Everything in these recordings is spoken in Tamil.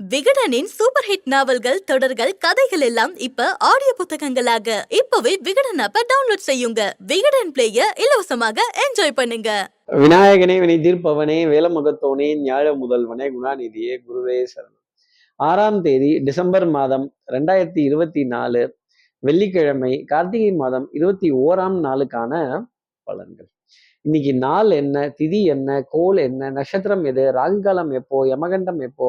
விகடனின் சூப்பர் ஹிட் நாவல்கள் தொடர்கள் கதைகள் எல்லாம் இப்ப ஆடியோ புத்தகங்களாக. இப்பவே விகடன் ஆப்ப டவுன்லோட் செய்யுங்க. விகடன் பிளேய இலவசமாக என்ஜாய் பண்ணுங்க. விநாயகனே வினை தீர்ப்பவனே வேலமுகத்தோனே ஞாழ முதல்வனே குணாநிதியே குருவே சரணம். ஆறாம் தேதி டிசம்பர் மாதம் ரெண்டாயிரத்தி இருபத்தி நாலு வெள்ளிக்கிழமை கார்த்திகை மாதம் இருபத்தி ஓராம் நாளுக்கான பலன்கள். இன்னைக்கு நாள் என்ன திதி என்ன கோல் என்ன நட்சத்திரம் எது ராகுகாலம் எப்போ யமகண்டம் எப்போ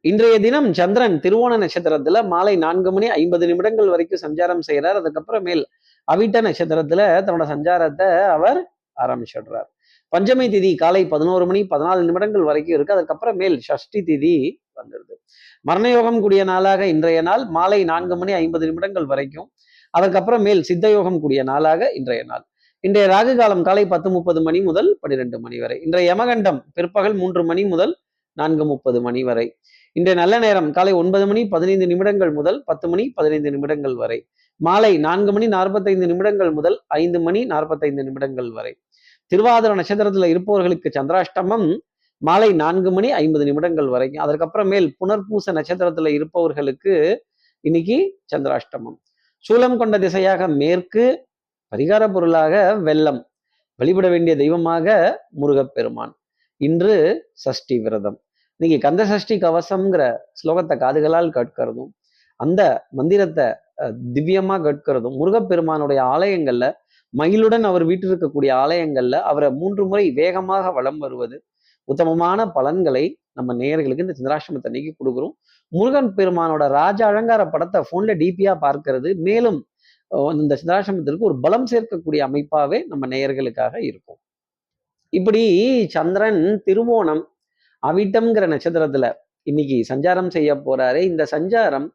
இன்றைய தினம் சந்திரன் திருவோண நட்சத்திரத்துல மாலை நான்கு மணி ஐம்பது நிமிடங்கள் வரைக்கும் சஞ்சாரம் செய்கிறார். அதுக்கப்புறமேல் அவிட்ட நட்சத்திரத்துல தன்னோட சஞ்சாரத்தை அவர் ஆரம்பிச்சிடுறார். பஞ்சமி திதி காலை பதினோரு மணி பதினாலு நிமிடங்கள் வரைக்கும் இருக்கு. அதுக்கப்புறமேல் சஷ்டி திதி வந்துடுது. மரணயோகம் கூடிய நாளாக இன்றைய நாள் மாலை நான்கு மணி ஐம்பது நிமிடங்கள் வரைக்கும். அதற்கப்புறம் மேல் சித்த யோகம் கூடிய நாளாக இன்றைய நாள். இன்றைய ராகு காலம் காலை பத்து முப்பது மணி முதல் பன்னிரெண்டு மணி வரை. இன்றைய யமகண்டம் பிற்பகல் மூன்று மணி முதல் நான்கு முப்பது மணி வரை. இன்றைய நல்ல நேரம் காலை ஒன்பது மணி பதினைந்து நிமிடங்கள் முதல் பத்து மணி பதினைந்து நிமிடங்கள் வரை. மாலை நான்கு மணி நாற்பத்தைந்து நிமிடங்கள் முதல் ஐந்து மணி நாற்பத்தைந்து நிமிடங்கள் வரை. திருவாதிர நட்சத்திரத்துல இருப்பவர்களுக்கு சந்திராஷ்டமம் மாலை நான்கு மணி ஐம்பது நிமிடங்கள் வரைக்கும் அதற்கப்புறமேல் புனர்பூச நட்சத்திரத்துல இருப்பவர்களுக்கு இன்னைக்கு சந்திராஷ்டமம். சூலம் கொண்ட திசையாக மேற்கு பரிகார பொருளாக வெள்ளம். வழிபட வேண்டிய தெய்வமாக முருகப்பெருமான். இன்று சஷ்டி விரதம். இன்னைக்கு கந்த சஷ்டி கவசம்ங்கிற ஸ்லோகத்தை காதுகளால் கேட்கிறதும் அந்த மந்திரத்தை திவ்யமா கேட்கிறதும் முருகப்பெருமானுடைய ஆலயங்கள்ல மயிலுடன் அவர் வீட்டில் இருக்கக்கூடிய ஆலயங்கள்ல அவரை மூன்று முறை வேகமாக வலம் வருவது உத்தமமான பலன்களை நம்ம நேயர்களுக்கு இந்த சந்திராசிரமத்தை நீக்கி கொடுக்குறோம். முருகன் பெருமானோட ராஜ அலங்கார படத்தை போன்ல டிபியா பார்க்கிறது. மேலும் இந்த சந்திராசிரமத்திற்கு ஒரு பலம் சேர்க்கக்கூடிய அமைப்பாவே நம்ம நேயர்களுக்காக இருக்கும். இப்படி சந்திரன் திருவோணம் அவிட்டம்ங்கிற நட்சத்திரத்துல இன்னைக்கு சஞ்சாரம் செய்ய போறாரு இந்த சஞ்சாரம்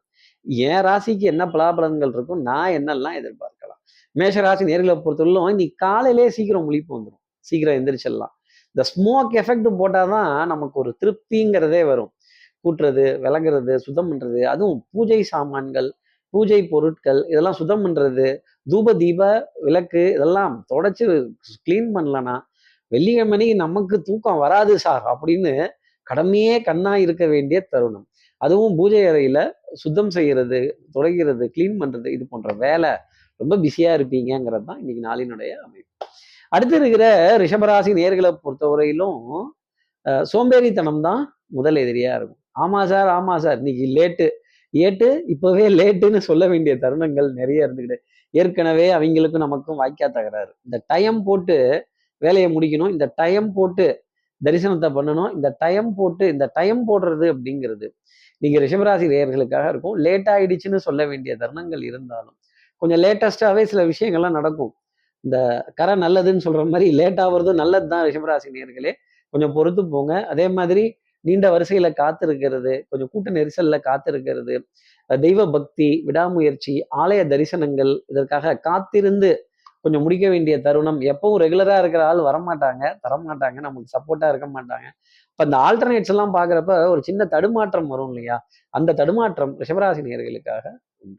என் ராசிக்கு என்ன பலாபலன்கள் இருக்கும் நான் என்னெல்லாம் எதிர்பார்க்கலாம்? மேஷ ராசி நேர்களை பொறுத்தவரையிலும் இன்னைக்கு காலையிலே சீக்கிரம் முழிப்பு வந்துடும் சீக்கிரம் எந்திரிச்சிடலாம். இந்த ஸ்மோக் எஃபெக்ட் போட்டாதான் நமக்கு ஒரு திருப்திங்கிறதே வரும். கூட்டுறது விளங்குறது சுத்தம் பண்றது அதுவும் பூஜை சாமான்கள் பூஜை பொருட்கள் இதெல்லாம் சுத்தம் பண்றது தூப தீப விளக்கு இதெல்லாம் தொடச்சு கிளீன் பண்ணலன்னா வெள்ளிக்கிழமை நமக்கு தூக்கம் வராது சார் அப்படின்னு கடமையே கண்ணா இருக்க வேண்டிய தருணம். அதுவும் பூஜை அறையில சுத்தம் செய்யறது துடைக்கிறது கிளீன் பண்றது இது போன்ற வேலை ரொம்ப பிஸியா இருப்பீங்கிறது தான் இன்னைக்கு நாளினுடைய அமைப்பு. அடுத்து இருக்கிற ரிஷபராசி நேர்களை பொறுத்தவரையிலும் சோம்பேறித்தனம் தான் முதல் எதிரியா இருக்கும். ஆமா சார் ஆமா சார் இன்னைக்கு லேட்டு ஏட்டு இப்பவே லேட்டுன்னு சொல்ல வேண்டிய தருணங்கள் நிறைய இருந்துக்கிட்டு ஏற்கனவே அவங்களுக்கும் நமக்கும் வாய்க்கா தகராறு. இந்த டைம் போட்டு வேலையை முடிக்கணும். இந்த டைம் போட்டு தரிசனத்தை பண்ணணும். இந்த டைம் போட்டு இந்த டைம் போடுறது அப்படிங்கிறது நீங்க ரிஷபராசி நேயர்களுக்காக இருக்கும். லேட் ஆயிடுச்சுன்னு சொல்ல வேண்டிய தருணங்கள் இருந்தாலும் கொஞ்சம் லேட்டஸ்டாவே சில விஷயங்கள்லாம் நடக்கும். இந்த கரை நல்லதுன்னு சொல்ற மாதிரி லேட் ஆகுறதும் நல்லது தான் ரிஷபராசி நேர்களே கொஞ்சம் பொறுத்து போங்க. அதே மாதிரி நீண்ட வரிசையில காத்திருக்கிறது கொஞ்சம் கூட்ட நெரிசல்ல காத்திருக்கிறது தெய்வ பக்தி விடாமுயற்சி ஆலய தரிசனங்கள் இதற்காக காத்திருந்து கொஞ்சம் முடிக்க வேண்டிய தருணம். எப்பவும் ரெகுலரா இருக்கிற ஆள் வரமாட்டாங்க தரமாட்டாங்க நமக்கு சப்போர்ட்டா இருக்க மாட்டாங்க. இப்ப இந்த ஆல்டர்னேட்ஸ் எல்லாம் பாக்குறப்ப ஒரு சின்ன தடுமாற்றம் வரும் இல்லையா? அந்த தடுமாற்றம் ரிஷபராசி நேர்களுக்காக உண்டு.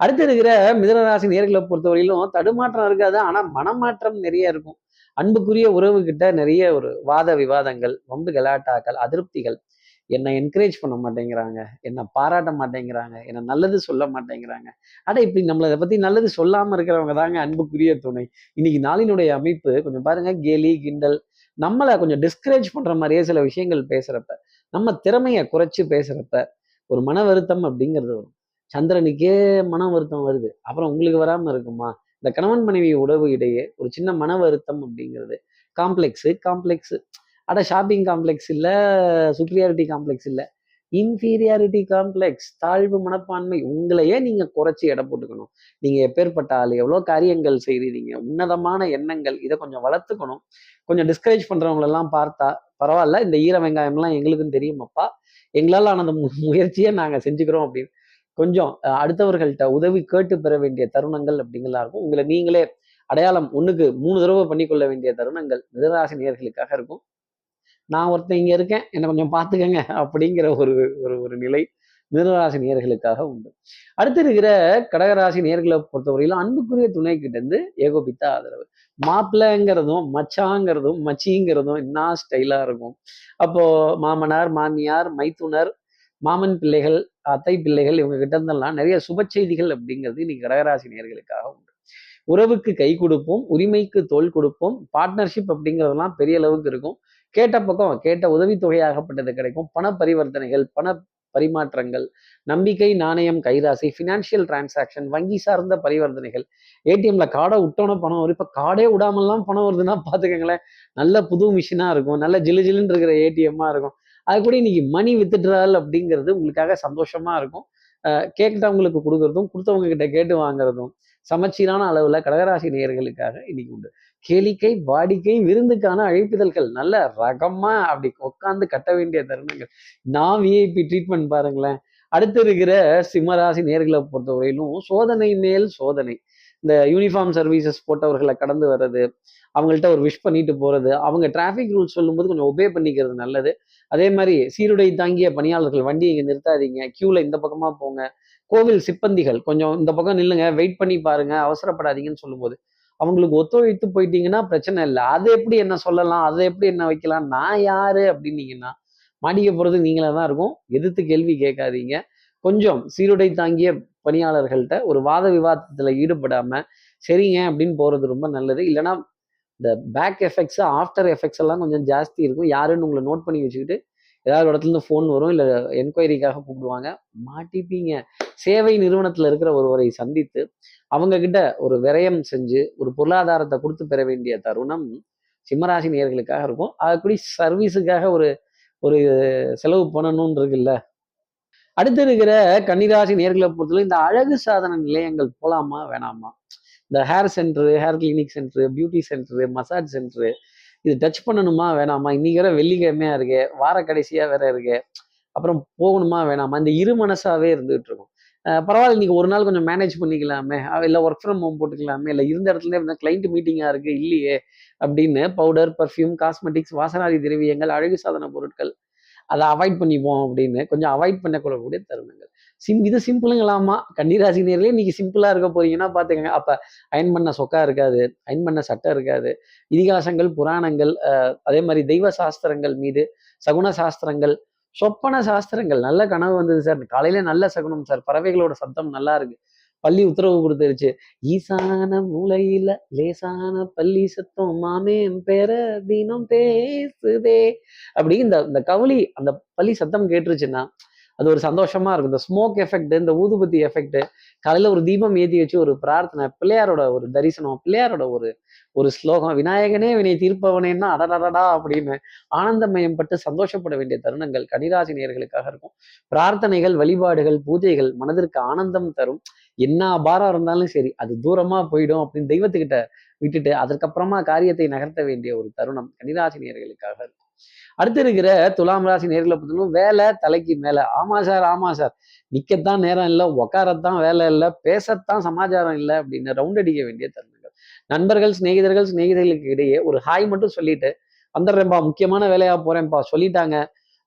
அடுத்து இருக்கிற மிதனராசி நேர்களை பொறுத்தவரையிலும் தடுமாற்றம் இருக்காது ஆனா மனமாற்றம் நிறைய இருக்கும். அன்புக்குரிய உறவு கிட்ட நிறைய ஒரு வாத விவாதங்கள் வம்பு கலாட்டாக்கள் அதிருப்திகள் என்னை என்கரேஜ் பண்ண மாட்டேங்கிறாங்க என்னை பாராட்ட மாட்டேங்கிறாங்க என்னை நல்லது சொல்ல மாட்டேங்கிறாங்க. அட இப்படி நம்மளை பத்தி நல்லது சொல்லாம இருக்கிறவங்க தாங்க அன்புக்குரிய துணை. இன்னைக்கு நாளினுடைய அமைப்பு கொஞ்சம் பாருங்க கேலி கிண்டல் நம்மளை கொஞ்சம் டிஸ்கரேஜ் பண்ற மாதிரியே சில விஷயங்கள் பேசுறப்ப நம்ம திறமையை குறைச்சி பேசுறப்ப ஒரு மன வருத்தம் அப்படிங்கிறது வரும். சந்திரனுக்கே மன வருத்தம் வருது. அப்புறம் உங்களுக்கு வராம இருக்குமா? இந்த கணவன் மனைவி உறவு இடையே ஒரு சின்ன மன வருத்தம் அப்படிங்கிறது. Complex complex. அட ஷாப்பிங் காம்ப்ளெக்ஸ் இல்லை சுப்ரியாரிட்டி காம்ப்ளெக்ஸ் இல்லை. இன்ஃபீரியாரிட்டி காம்ப்ளெக்ஸ் தாழ்வு மனப்பான்மை உங்களையே நீங்கள் குறைச்சி எடை போட்டுக்கணும். நீங்கள் எப்பேற்பட்ட ஆள் எவ்வளோ காரியங்கள் செய்கிறீங்க உன்னதமான எண்ணங்கள் இதை கொஞ்சம் வளர்த்துக்கணும். கொஞ்சம் டிஸ்கரேஜ் பண்ணுறவங்களெல்லாம் பார்த்தா பரவாயில்ல இந்த ஈர வெங்காயம்லாம் எங்களுக்கும் தெரியுமப்பா? எங்களால் ஆனது முயற்சியை நாங்கள் செஞ்சுக்கிறோம் அப்படின்னு. கொஞ்சம் அடுத்தவர்கள்ட்ட உதவி கேட்டு பெற வேண்டிய தருணங்கள் அப்படிங்கலாம் இருக்கும். உங்களை நீங்களே அடையாளம் ஒன்றுக்கு மூணு தடவை பண்ணிக்கொள்ள வேண்டிய தருணங்கள் மிதராசினியர்களுக்காக இருக்கும். நான் ஒருத்தன் இங்க இருக்கேன். என்ன கொஞ்சம் பார்த்துக்கங்க அப்படிங்கிற ஒரு ஒரு ஒரு நிலை மிதுனராசி நேர்களுக்காக உண்டு. அடுத்து இருக்கிற கடகராசி நேர்களை பொறுத்தவரையிலும் அன்புக்குரிய துணை கிட்ட இருந்து ஏகோபித்த ஆதரவு. மாப்பிள்ளைங்கிறதும், மச்சாங்கிறதும், மச்சிங்கிறதும் என்ன ஸ்டைலா இருக்கும். அப்போ மாமனார், மாமியார், மைத்துனர், மாமன் பிள்ளைகள், அத்தை பிள்ளைகள் இவங்க கிட்ட இருந்தெல்லாம் நிறைய சுப செய்திகள் அப்படிங்கிறது இன்னைக்கு கடகராசி நேர்களுக்காக உண்டு. உறவுக்கு கை கொடுப்போம் உரிமைக்கு தோல் கொடுப்போம், பார்ட்னர்ஷிப் அப்படிங்கிறதெல்லாம் பெரிய அளவுக்கு இருக்கும். கேட்ட பக்கம் கேட்ட உதவித்தொகையாகப்பட்டது கிடைக்கும். பண பரிவர்த்தனைகள், பண பரிமாற்றங்கள், நம்பிக்கை, நாணயம், கைராசி, ஃபினான்ஷியல் டிரான்சாக்ஷன், வங்கி சார்ந்த பரிவர்த்தனைகள், ஏடிஎம்ல காடை விட்டோன்னா பணம் வரும். இப்போ கார்டே விடாமல்லாம் பணம் வருதுன்னா பார்த்துக்கங்களேன். நல்ல புது மிஷினாக இருக்கும். நல்ல ஜிலு ஜிலுன்னு இருக்கிற ஏடிஎம்மாக இருக்கும். அது கூட இன்னைக்கு மணி வித்துட்றாள் அப்படிங்கிறது உங்களுக்காக சந்தோஷமா இருக்கும். கேட்டவங்களுக்கு கொடுக்குறதும் கொடுத்தவங்க கிட்ட கேட்டு வாங்குறதும், சமச்சீரான அளவில் கடகராசி நேயர்களுக்காக இன்னைக்கு உண்டு. கேளிக்கை, வாடிக்கை, விருந்துக்கான அழைப்பிதழ்கள் நல்ல ரகமா அப்படி உட்காந்து கட்ட வேண்டிய தருணங்கள். நான் விஐபி ட்ரீட்மெண்ட் பாருங்களேன். அடுத்து இருக்கிற சிம்மராசி நேர்களை பொறுத்தவரையிலும் சோதனை மேல் சோதனை. இந்த யூனிஃபார்ம் சர்வீசஸ் போட்டவர்களை கடந்து வர்றது, அவங்கள்ட்ட ஒரு விஷ் பண்ணிட்டு போறது, அவங்க டிராஃபிக் ரூல்ஸ் சொல்லும்போது கொஞ்சம் ஒபே பண்ணிக்கிறது நல்லது. அதே மாதிரி சீருடை தாங்கிய பணியாளர்கள் வண்டியை இங்கே நிறுத்தாதீங்க. கியூல இந்த பக்கமா போங்க. கோவில் சிப்பந்திகள் கொஞ்சம் இந்த பக்கம் நில்லுங்க. வெயிட் பண்ணி பாருங்க. அவசரப்படாதீங்கன்னு சொல்லும்போது, அவங்களுக்கு ஒத்துழைத்து போயிட்டீங்கன்னா பிரச்சனை இல்லை அதை எப்படி என்ன சொல்லலாம்? அதை எப்படி என்ன வைக்கலாம்? நான் யாரு? அப்படின்னீங்கன்னா, மாட்டிக்க போறது நீங்களா தான் இருக்கும். எதிர்த்து கேள்வி கேட்காதீங்க. கொஞ்சம் சீருடை தாங்கிய பணியாளர்கள்ட்ட ஒரு வாத விவாதத்துல ஈடுபடாம, சரிங்க அப்படின்னு போறது ரொம்ப நல்லது. இல்லைன்னா இந்த பேக் எஃபெக்ட்ஸ், ஆஃப்டர் எஃபெக்ட்ஸ் எல்லாம் கொஞ்சம் ஜாஸ்தி இருக்கும். யாருன்னு உங்களை நோட் பண்ணி வச்சுக்கிட்டு, ஏதாவது ஒரு இடத்துலருந்து ஃபோன் வரும். இல்லை என்கொயரிக்காக கூப்பிடுவாங்க. மாட்டிப்பீங்க. சேவை நிறுவனத்தில் இருக்கிற ஒருவரை சந்தித்து, அவங்க கிட்ட ஒரு விரயம் செஞ்சு, ஒரு பொருளாதாரத்தை கொடுத்து பெற வேண்டிய தருணம் சிம்மராசி நேயர்களுக்காக இருக்கும். அதுக்குடி சர்வீஸுக்காக ஒரு ஒரு செலவு பண்ணணும்னு இருக்குல்ல. அடுத்து இருக்கிற கன்னிராசி நேர்களை பொறுத்தவரை இந்த அழகு சாதன நிலையங்கள் போலாமா? வேணாமா? இந்த hair centre, hair clinic centre, beauty centre, massage centre இது டச் பண்ணணுமா? வேணாமா? இன்னைக்கு வேற வெள்ளிக்கிழமையா இருக்கே. வார கடைசியா வேற இருக்கே. அப்புறம் போகணுமா? வேணாமா? இந்த இரு மனசாவே இருந்துகிட்டு இருக்கும். பரவாயில்ல பரவால்ல இன்னைக்கு ஒரு நாள் கொஞ்சம் மேனேஜ் பண்ணிக்கலாமே. இல்லை ஒர்க் ஃப்ரம் ஹோம் போட்டுக்கலாமே. இல்லை இருந்த இடத்துலயே இருந்தால் கிளைண்ட் மீட்டிங்காக இருக்கு. இல்லையே அப்படின்னு பவுடர், பர்ஃப்யூம் காஸ்மெட்டிக்ஸ், வாசனாதி திரவியங்கள், அழகு சாதன பொருட்கள் அதை அவாய்ட் பண்ணிப்போம் அப்படின்னு கொஞ்சம் அவாய்ட் பண்ணக்கூடக்கூடிய தருணங்கள். சிம் இது சிம்பிளுங்களாமா? கன்னிராசி நேரிலே இன்னைக்கு சிம்பிளா இருக்க போறீங்கன்னா பார்த்துக்கங்க. அப்ப அயன் பண்ண சொக்கா இருக்காது. அயன் பண்ண சட்டை இருக்காது. இதிகாசங்கள், புராணங்கள், அதே மாதிரி தெய்வ சாஸ்திரங்கள் மீது, சகுன சாஸ்திரங்கள், சொப்பன சாஸ்திரங்கள். நல்ல கனவு வந்தது சார். காலையில நல்ல சகுனம் சார். பறவைகளோட சத்தம் நல்லா இருக்கு. பள்ளி உத்தரவு குடுத்துருச்சு. ஈசான மூலையில லேசான பள்ளி சத்தம் மாமே பேர தினம் பேசுதே. அப்படி இந்த இந்த கவுளி அந்த பள்ளி சத்தம் கேட்டுருச்சுன்னா, அது ஒரு சந்தோஷமா இருக்கும். இந்த ஸ்மோக் எஃபெக்ட், இந்த ஊதுபத்தி எஃபெக்ட், காலையில ஒரு தீபம் ஏத்தி வச்சு ஒரு பிரார்த்தனை, பிள்ளையாரோட ஒரு தரிசனம், பிள்ளையாரோட ஒரு ஒரு ஸ்லோகம், விநாயகனே வினை தீர்ப்பவனேன்னா அடடடடா! அப்படின்னு ஆனந்தமயம் பட்டு சந்தோஷப்பட வேண்டிய தருணங்கள் கன்னிராசி இருக்கும். பிரார்த்தனைகள், வழிபாடுகள், பூஜைகள் மனதிற்கு ஆனந்தம் தரும். என்ன பாரம் இருந்தாலும் சரி, அது தூரமா போயிடும் அப்படின்னு தெய்வத்துக்கிட்ட விட்டுட்டு, அதற்கப்புறமா காரியத்தை நகர்த்த வேண்டிய ஒரு தருணம் கன்னிராசினியர்களுக்காக இருக்கும். அடுத்து இருக்கிற துலாம் ராசி நேர்களை பொறுத்தவரைக்கும் வேலை தலைக்கு மேல. ஆமா சார், ஆமா சார். நிற்கத்தான் நேரம் இல்ல, உக்காரத்தான் வேலை இல்ல, பேசத்தான் சமாச்சாரம் இல்ல அப்படின்னு ரவுண்ட் அடிக்க வேண்டிய தருணங்கள். நண்பர்கள், சிநேகிதர்கள், சிநேகிதர்களுக்கு இடையே ஒரு ஹாய் மட்டும் சொல்லிட்டு, வந்துடுறேன்ப்பா முக்கியமான வேலையா போறேன்ப்பா சொல்லிட்டாங்க.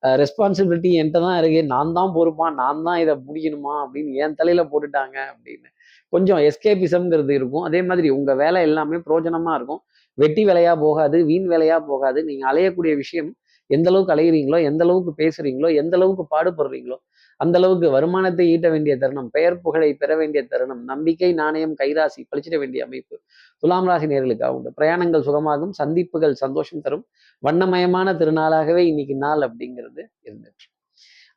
ரெஸ்பான்சிபிலிட்டி என்கிட்ட தான் இருக்கு. நான் தான் பொறுப்பான் நான் தான் இதை முடிக்கணுமா அப்படின்னு என் தலையில போட்டுட்டாங்க அப்படின்னு. கொஞ்சம் எஸ்கேபிசம்ங்கிறது இருக்கும். அதே மாதிரி உங்க வேலை எல்லாமே பிரயோஜனமா இருக்கும். வெட்டி வேலையா போகாது, வீண் வேலையா போகாது. நீங்க அலையக்கூடிய விஷயம் எந்த அளவுக்கு அலையுறீங்களோ, எந்த அளவுக்கு பேசுறீங்களோ, எந்த அளவுக்கு பாடுபடுறீங்களோ, அந்த அளவுக்கு வருமானத்தை ஈட்ட வேண்டிய தருணம், பெயர் புகழை பெற வேண்டிய தருணம், நம்பிக்கை, நாணயம், கைராசி பழிச்சிட வேண்டிய அமைப்பு துலாம் ராசி நேர்களுக்காக உண்டு. பிரயாணங்கள் சுகமாகும். சந்திப்புகள் சந்தோஷம் தரும். வண்ணமயமான திருநாளாகவே இன்னைக்கு நாள் அப்படிங்கிறது இருந்துட்டு.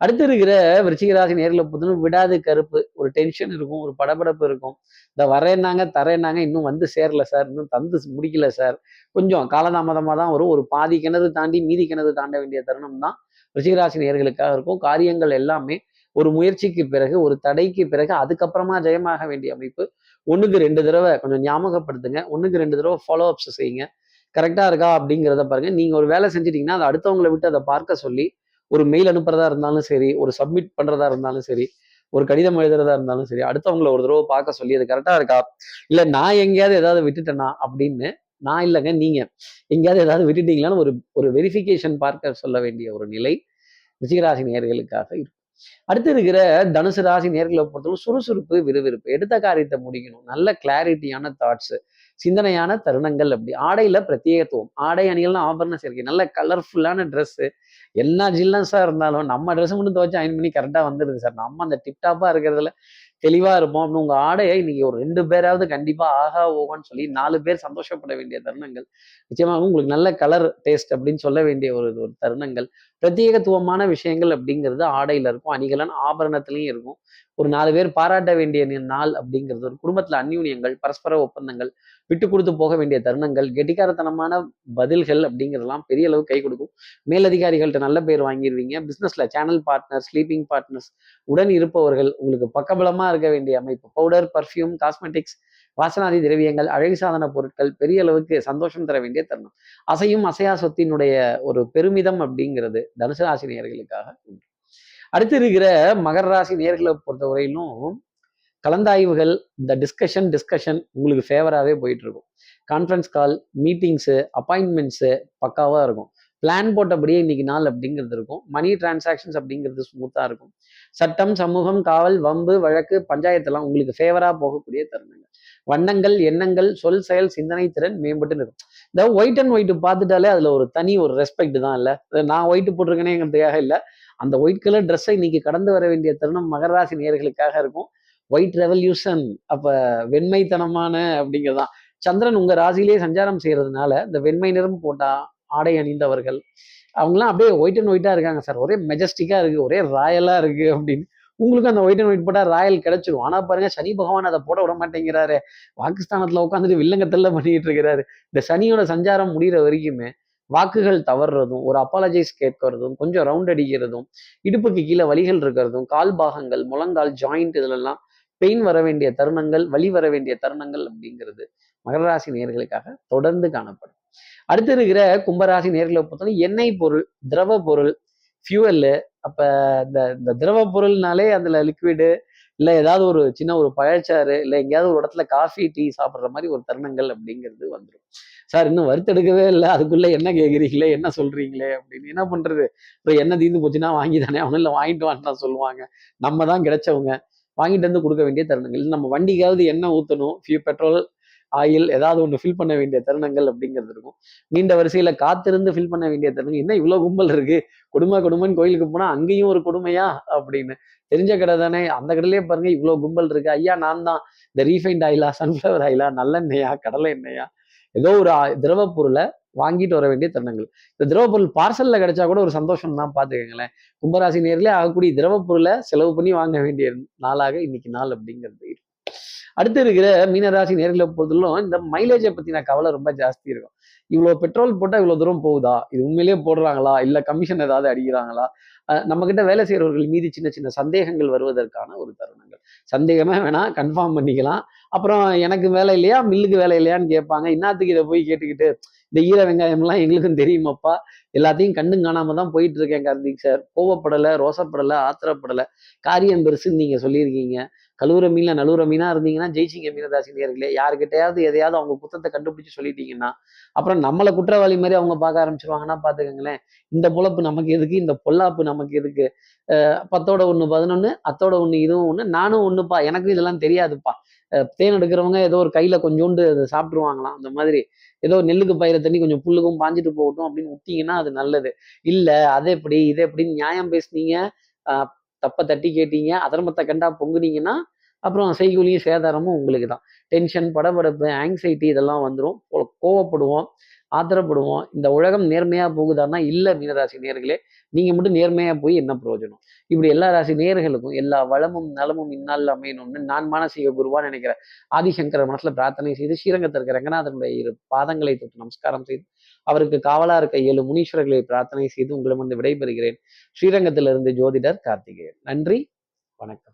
அடுத்து இருக்கிற விருச்சிகராசி நேரில் நேயர்கள விடாது கருப்பு. ஒரு டென்ஷன் இருக்கும். ஒரு படபடப்பு இருக்கும். இந்த வரேன்னாங்க, தரேன்னாங்க. இன்னும் வந்து சேரல சார். இன்னும் தந்து முடிக்கல சார். கொஞ்சம் காலதாமதமாக தான் வரும். ஒரு பாதி கிணறு தாண்டி மீதி கிணறு தாண்ட வேண்டிய தருணம் தான் விருச்சிக நேர்களுக்காக இருக்கும். காரியங்கள் எல்லாமே ஒரு முயற்சிக்கு பிறகு, ஒரு தடைக்கு பிறகு அதுக்கப்புறமா ஜெயமாக வேண்டிய அமைப்பு. ஒன்றுக்கு ரெண்டு தடவை கொஞ்சம் ஞாபகப்படுத்துங்க. ஒன்றுக்கு ரெண்டு தடவை ஃபாலோ அப்ஸ் செய்யுங்க. கரெக்டாக இருக்கா அப்படிங்கிறத பாருங்க. நீங்கள் ஒரு வேலை செஞ்சிட்டிங்கன்னா அதை அடுத்தவங்களை விட்டு அதை பார்க்க சொல்லி, ஒரு மெயில் அனுப்புறதா இருந்தாலும் சரி, ஒரு சப்மிட் பண்றதா இருந்தாலும் சரி, ஒரு கடிதம் எழுதுறதா இருந்தாலும் சரி அடுத்தவங்கள ஒரு தடவை பார்க்க சொல்லி அது கரெக்டா இருக்கா? இல்ல நான் எங்கேயாவது ஏதாவது விட்டுட்டேனா அப்படின்னு நான் இல்லைங்க நீங்க. எங்கேயாவது ஏதாவது விட்டுட்டீங்களான்னு ஒரு ஒரு வெரிஃபிகேஷன் பார்க்க சொல்ல வேண்டிய ஒரு நிலை ரிஷிகராசி நேர்களுக்காக இருக்கும் அடுத்து இருக்கிற தனுசு ராசி நேர்களை பொறுத்தவரை சுறுசுறுப்பு விறுவிறுப்பு எடுத்த காரியத்தை முடிக்கணும். நல்ல கிளாரிட்டியான தாட்ஸ் சிந்தனையான தருணங்கள் அப்படி. ஆடையில பிரத்யேகத்துவம். ஆடை அணிகள்னா ஆபரண சேர்க்கை. நல்ல கலர்ஃபுல்லான Dress. எல்லா ஜில்லன்ஸா இருந்தாலும் நம்ம ட்ரெஸ் மட்டும் துவச்சு அயன் பண்ணி கரெக்டாக வந்துடுது சார். நம்ம அந்த டிப்டாப்பா இருக்கிறதுல தெளிவா இருப்போம் அப்படின்னு உங்க ஆடையை இன்னைக்கு ஒரு ரெண்டு பேராவது கண்டிப்பா ஆஹா ஓஹோன்னு சொல்லி நாலு பேர் சந்தோஷப்பட வேண்டிய தருணங்கள். நிச்சயமாக உங்களுக்கு நல்ல கலர் டேஸ்ட் அப்படின்னு சொல்ல வேண்டிய ஒரு ஒரு தருணங்கள். பிரத்யேகத்துவமான விஷயங்கள் அப்படிங்கிறது ஆடையில இருக்கும். அணிகலன் ஆபரணத்திலையும் இருக்கும். ஒரு நாலு பேர் பாராட்ட வேண்டிய நாள் அப்படிங்கிறது ஒரு குடும்பத்துல அந்யூன்யங்கள் பரஸ்பர ஒப்பந்தங்கள் விட்டு கொடுத்து போக வேண்டிய தருணங்கள் கெட்டிக்காரத்தனமான பதில்கள் அப்படிங்கிறதெல்லாம் பெரிய அளவு கை கொடுக்கும். மேலதிகாரிகள்கிட்ட நல்ல பேர் வாங்கிடுவீங்க பிசினஸ்ல சேனல் பார்ட்னர் ஸ்லீப்பிங் பார்ட்னர்ஸ் உடன் இருப்பவர்கள் உங்களுக்கு பக்கபலமா இருக்க வேண்டிய அமைப்பு. பவுடர் பர்ஃப்யூம் காஸ்மெட்டிக்ஸ் வாசனாதி திரவியங்கள் அழகு சாதன பொருட்கள் பெரிய அளவுக்கு சந்தோஷம் தர வேண்டிய தருணம். அசையும் அசையா சொத்தினுடைய ஒரு பெருமிதம் அப்படிங்கிறது தனுசு ராசி நேர்களுக்காக உண்டு. அடுத்து இருக்கிற மகர ராசி நேர்களை பொறுத்தவரையிலும் கலந்தாய்வுகள் இந்த டிஸ்கஷன் டிஸ்கஷன் உங்களுக்கு ஃபேவராகவே போயிட்டு இருக்கும். கான்ஃபரன்ஸ் கால் மீட்டிங்ஸு அப்பாயின்மெண்ட்ஸு பக்காவாக இருக்கும். பிளான் போட்டபடியே இன்னைக்கு நாள் அப்படிங்கிறது இருக்கும். மணி டிரான்சாக்ஷன்ஸ் அப்படிங்கிறது ஸ்மூத்தாக இருக்கும். சட்டம் சமூகம் காவல் வம்பு வழக்கு பஞ்சாயத்தெல்லாம் உங்களுக்கு ஃபேவராக போகக்கூடிய தருணங்கள். வண்ணங்கள் எண்ணங்கள் சொல் செயல் சிந்தனை திறன் மேம்பட்டு இருக்கும். இந்த ஒயிட் அண்ட் ஒயிட் பார்த்துட்டாலே அதில் ஒரு தனி ஒரு ரெஸ்பெக்ட் தான் இல்லை. நான் ஒயிட் போட்டிருக்கேனேங்கிறதுக்காக இல்லை. அந்த ஒயிட் கலர் ட்ரெஸ்ஸை இன்னைக்கு கடந்து வர வேண்டிய தருணம் மகராசி நேர்களுக்காக இருக்கும். ஒயிட் ரெவல்யூஷன் அப்போ வெண்மைத்தனமான அப்படிங்கிறதான் சந்திரன் உங்கள் ராசியிலே சஞ்சாரம் செய்கிறதுனால இந்த வெண்மை நிறம் போட்டால் ஆடை அணிந்தவர்கள். அவங்களாம் அப்படியே ஒயிட் அண்ட் ஒயிட்டா இருக்காங்க சார் ஒரே மெஜஸ்டிக்கா இருக்கு ஒரே ராயலா இருக்கு அப்படின்னு. உங்களுக்கு அந்த ஒயிட் அண்ட் ஒயிட் போட்டா ராயல் கிடைச்சிரும். ஆனா பாருங்க சனி பகவான் அதை போட விட மாட்டேங்கிறாரு. பாகிஸ்தானத்துல உட்காந்துட்டு வில்லங்கத்தில் பண்ணிட்டு இருக்கிறாரு. இந்த சனியோட சஞ்சாரம் முடிகிற வரைக்குமே வாக்குகள் தவறுறதும் ஒரு அப்பாலஜைஸ் கேட்கறதும் கொஞ்சம் ரவுண்ட் அடிக்கிறதும் இடுப்புக்கு கீழே வலிகள் இருக்கிறதும் கால் பாகங்கள் முழங்கால் ஜாயிண்ட் இதுலெல்லாம் பெயின் வர வேண்டிய தருணங்கள் வலி வர வேண்டிய தருணங்கள் அப்படிங்கிறது மகர ராசி நேர்களுக்காக தொடர்ந்து காணப்படும். அடுத்து இருக்கிற கும்பராசி நேர்களை பொறுத்தவரை எண்ணெய் பொருள் திரவ பொருள் ஃபியூவல்லு அப்ப இந்த இந்த திரவ பொருள்னாலே அதுல லிக்விடு இல்ல ஏதாவது ஒரு சின்ன ஒரு பழச்சாறு இல்ல எங்கேயாவது ஒரு இடத்துல காஃபி டீ சாப்பிடுற மாதிரி ஒரு தருணங்கள் அப்படிங்கிறது வந்துடும் சார் இன்னும் வறுத்தெடுக்கவே இல்லை. அதுக்குள்ள என்ன கேட்குறீங்களே என்ன சொல்றீங்களே அப்படின்னு. என்ன பண்றது? இப்போ என்ன தீர்ந்து போச்சுன்னா வாங்கி தானே அவனும் இல்லை வாங்கிட்டு வான்னு சொல்லுவாங்க. நம்ம தான் கிடைச்சவங்க. வாங்கிட்டு வந்து கொடுக்க வேண்டிய தருணங்கள். நம்ம வண்டிக்காவது எண்ணெய் ஊற்றணும் ஃபியூ பெட்ரோல் ஆயில் ஏதாவது ஒன்று ஃபில் பண்ண வேண்டிய தருணங்கள் அப்படிங்கிறது இருக்கும். நீண்ட வரிசையில் காத்திருந்து ஃபில் பண்ண வேண்டிய தருணங்கள் என்ன இவ்வளோ கும்பல் இருக்கு? கொடுமை கொடுமைன்னு கோயிலுக்கு போனால் அங்கேயும் ஒரு கொடுமையா? அப்படின்னு. தெரிஞ்ச கடை தானே? அந்த கடையிலே பாருங்க இவ்வளோ கும்பல் இருக்கு. ஐயா நான் தான். இந்த ரீஃபைண்ட் ஆயிலா சன்ஃப்ளவர் ஆயிலா நல்லெண்ணெயா கடலை எண்ணெயா? ஏதோ ஒரு ஆ- திரவ பொருளை வாங்கிட்டு வர வேண்டிய தருணங்கள். இந்த திரவ பொருள் பார்சலில் கிடைச்சா கூட ஒரு சந்தோஷம் தான் பார்த்துக்கங்களேன். கும்பராசி நேரிலே ஆகக்கூடிய திரவ பொருளை செலவு பண்ணி வாங்க வேண்டிய நாளாக இன்னைக்கு நாள் அப்படிங்கிறது இருக்கு. அடுத்து இருக்கிற மீனராசி நேர்களை பொறுத்தவரையிலும் இந்த மைலேஜை பத்தின கவலை ரொம்ப ஜாஸ்தி இருக்கும். இவ்வளோ பெட்ரோல் போட்டா இவ்வளவு தூரம் போகுதா? இது உண்மையிலேயே போடுறாங்களா? இல்ல கமிஷன் ஏதாவது அடிக்கிறாங்களா? அஹ் நம்ம கிட்ட வேலை செய்கிறவர்கள் மீது சின்ன சின்ன சந்தேகங்கள் வருவதற்கான ஒரு தருணங்கள். சந்தேகமே வேணா கன்ஃபார்ம் பண்ணிக்கலாம். அப்புறம் எனக்கு வேலை இல்லையா? மில்லுக்கு வேலை இல்லையான்னு கேட்பாங்க. இன்னாத்துக்கு இதை போய் கேட்டுக்கிட்டு இந்த ஈர வெங்காயம்லாம் எங்களுக்கும் தெரியுமாப்பா? எல்லாத்தையும் கண்ணும் காணாம தான் போயிட்டு இருக்கேன் கார்த்திக் சார். கோவப்படலை ரோசப்படலை ஆத்திரப்படலை. காரியம் பெருசுன்னு நீங்க சொல்லியிருக்கீங்க. கழுவுற மீன்ல நழுவுற மீனா இருந்தீங்கன்னா ஜெயிச்சிங்க மீனராசி நேர்களே யாருக்கிட்டையாவது எதையாவது அவங்க குத்தத்தை கண்டுபிடிச்சு சொல்லிட்டீங்கன்னா அப்புறம் நம்மளை குற்றவாளி மாதிரி அவங்க பார்க்க ஆரம்பிச்சிருவாங்கன்னா பாத்துக்கோங்களேன் இந்த பொழப்பு நமக்கு எதுக்கு? இந்த பொல்லாப்பு நமக்கு எதுக்கு? பத்தோட ஒண்ணு பதினொன்னு அத்தோட ஒண்ணு இதுவும் ஒண்ணு நானும் ஒண்ணுப்பா. எனக்கும் இதெல்லாம் தெரியாதுப்பா. தேன் எடுக்கிறவங்க ஏதோ ஒரு கையில கொஞ்சோண்டு அதை சாப்பிட்டுருவாங்களாம். அந்த மாதிரி ஏதோ நெல்லுக்கு பயிர தண்ணி கொஞ்சம் புல்லுக்கும் பாஞ்சிட்டு போகட்டும் அப்படின்னு விட்டீங்கன்னா அது நல்லது. இல்ல அது எப்படி இது எப்படின்னு நியாயம் பேசுனீங்க தப்பை தப்ப தட்டி கேட்டீங்க அதர்மத்தை கண்டா பொங்குனீங்கன்னா அப்புறம் செய்கூலியும் சேதாரமும் உங்களுக்கு தான் டென்ஷன் படபடப்பு ஆங்ஸைட்டி இதெல்லாம் வந்துடும் கோவப்படுவோம் ஆத்திரப்படுவோம். இந்த உலகம் நேர்மையாக போகுதான்னா இல்லை மீனராசி நேர்களே நீங்கள் மட்டும் நேர்மையாக போய் என்ன பிரயோஜனம்? இப்படி எல்லா ராசி நேர்களுக்கும் எல்லா வளமும் நலமும் இந்நாளில் அமையணும்னு நான் மானசீக குருவா நினைக்கிறேன். ஆதிசங்கர மனசில் பிரார்த்தனை செய்து ஸ்ரீரங்கத்தில் இருக்க ரங்கநாதனுடைய இரு பாதங்களை தொட்டு நமஸ்காரம் செய்து அவருக்கு காவலாக இருக்க ஏழு முனீஸ்வரர்களை பிரார்த்தனை செய்து உங்களை வந்து விடைபெறுகிறேன். ஸ்ரீரங்கத்திலிருந்து ஜோதிடர் கார்த்திகேயன். நன்றி வணக்கம்.